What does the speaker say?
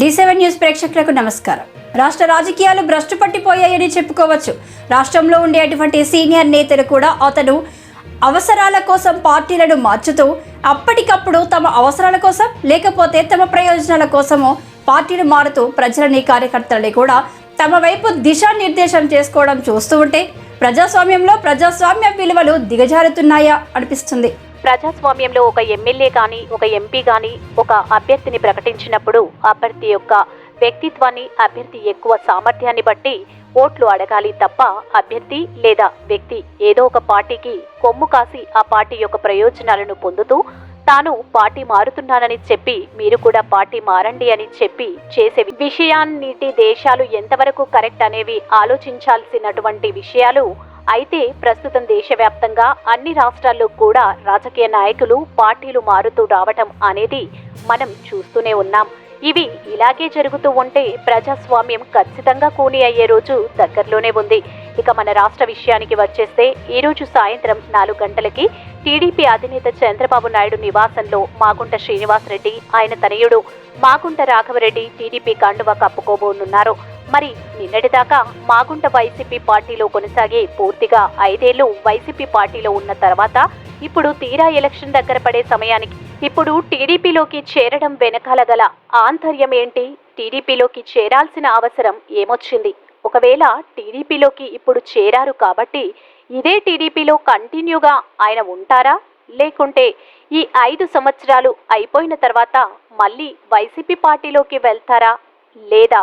D seven news ప్రేక్షకులకు నమస్కారం. రాష్ట్ర రాజకీయాలు భ్రష్టు పట్టిపోయాయని చెప్పుకోవచ్చు. రాష్ట్రంలో ఉండే అటువంటి సీనియర్ నేతలు కూడా అతను అవసరాల కోసం పార్టీలను మార్చుతూ అప్పటికప్పుడు తమ అవసరాల కోసం లేకపోతే తమ ప్రయోజనాల కోసమో పార్టీలు మారుతూ ప్రజలని కార్యకర్తలని కూడా తమ వైపు దిశానిర్దేశం చేసుకోవడం చూస్తూ ఉంటే ప్రజాస్వామ్యంలో ప్రజాస్వామ్య విలువలు దిగజారుతున్నాయా అనిపిస్తుంది. ప్రజాస్వామ్యంలో ఒక ఎమ్మెల్యే కానీ ఒక ఎంపీ కానీ ఒక అభ్యర్థిని ప్రకటించినప్పుడు అభ్యర్థి యొక్క వ్యక్తిత్వాన్ని అభ్యర్థి ఎక్కువ సామర్థ్యాన్ని బట్టి ఓట్లు అడగాలి తప్ప అభ్యర్థి లేదా వ్యక్తి ఏదో ఒక పార్టీకి కొమ్ము కాసి ఆ పార్టీ యొక్క ప్రయోజనాలను పొందుతూ తాను పార్టీ మారుతున్నానని చెప్పి మీరు కూడా పార్టీ మారండి అని చెప్పి చేసే విషయాన్నిటి దేశాలు ఎంతవరకు కరెక్ట్ అనేవి ఆలోచించాల్సినటువంటి విషయాలు అయితే ప్రస్తుతం దేశవ్యాప్తంగా అన్ని రాష్ట్రాల్లో కూడా రాజకీయ నాయకులు పార్టీలు మారుతూ రావటం అనేది మనం చూస్తూనే ఉన్నాం. ఇవి ఇలాగే జరుగుతూ ఉంటే ప్రజాస్వామ్యం ఖచ్చితంగా కూని అయ్యే రోజు దగ్గరలోనే ఉంది. ఇక మన రాష్ట్ర విషయానికి వచ్చేస్తే ఈరోజు సాయంత్రం నాలుగు గంటలకి టీడీపీ అధినేత చంద్రబాబు నాయుడు నివాసంలో మాగుంట శ్రీనివాసరెడ్డి ఆయన తనయుడు మాగుంట రాఘవరెడ్డి టీడీపీ కండువా కప్పుకోబోనున్నారు. మరి నిన్నటిదాకా మాగుంట వైసీపీ పార్టీలో కొనసాగి పూర్తిగా ఐదేళ్ళు వైసీపీ పార్టీలో ఉన్న తర్వాత ఇప్పుడు తీరా ఎలక్షన్ దగ్గర పడే సమయానికి ఇప్పుడు టీడీపీలోకి చేరడం వెనకాల గల ఆంతర్యం ఏంటి? టీడీపీలోకి చేరాల్సిన అవసరం ఏమొచ్చింది? ఒకవేళ టీడీపీలోకి ఇప్పుడు చేరారు కాబట్టి ఇదే టీడీపీలో కంటిన్యూగా ఆయన ఉంటారా? లేకుంటే ఈ ఐదు సంవత్సరాలు అయిపోయిన తర్వాత మళ్ళీ వైసీపీ పార్టీలోకి వెళ్తారా? లేదా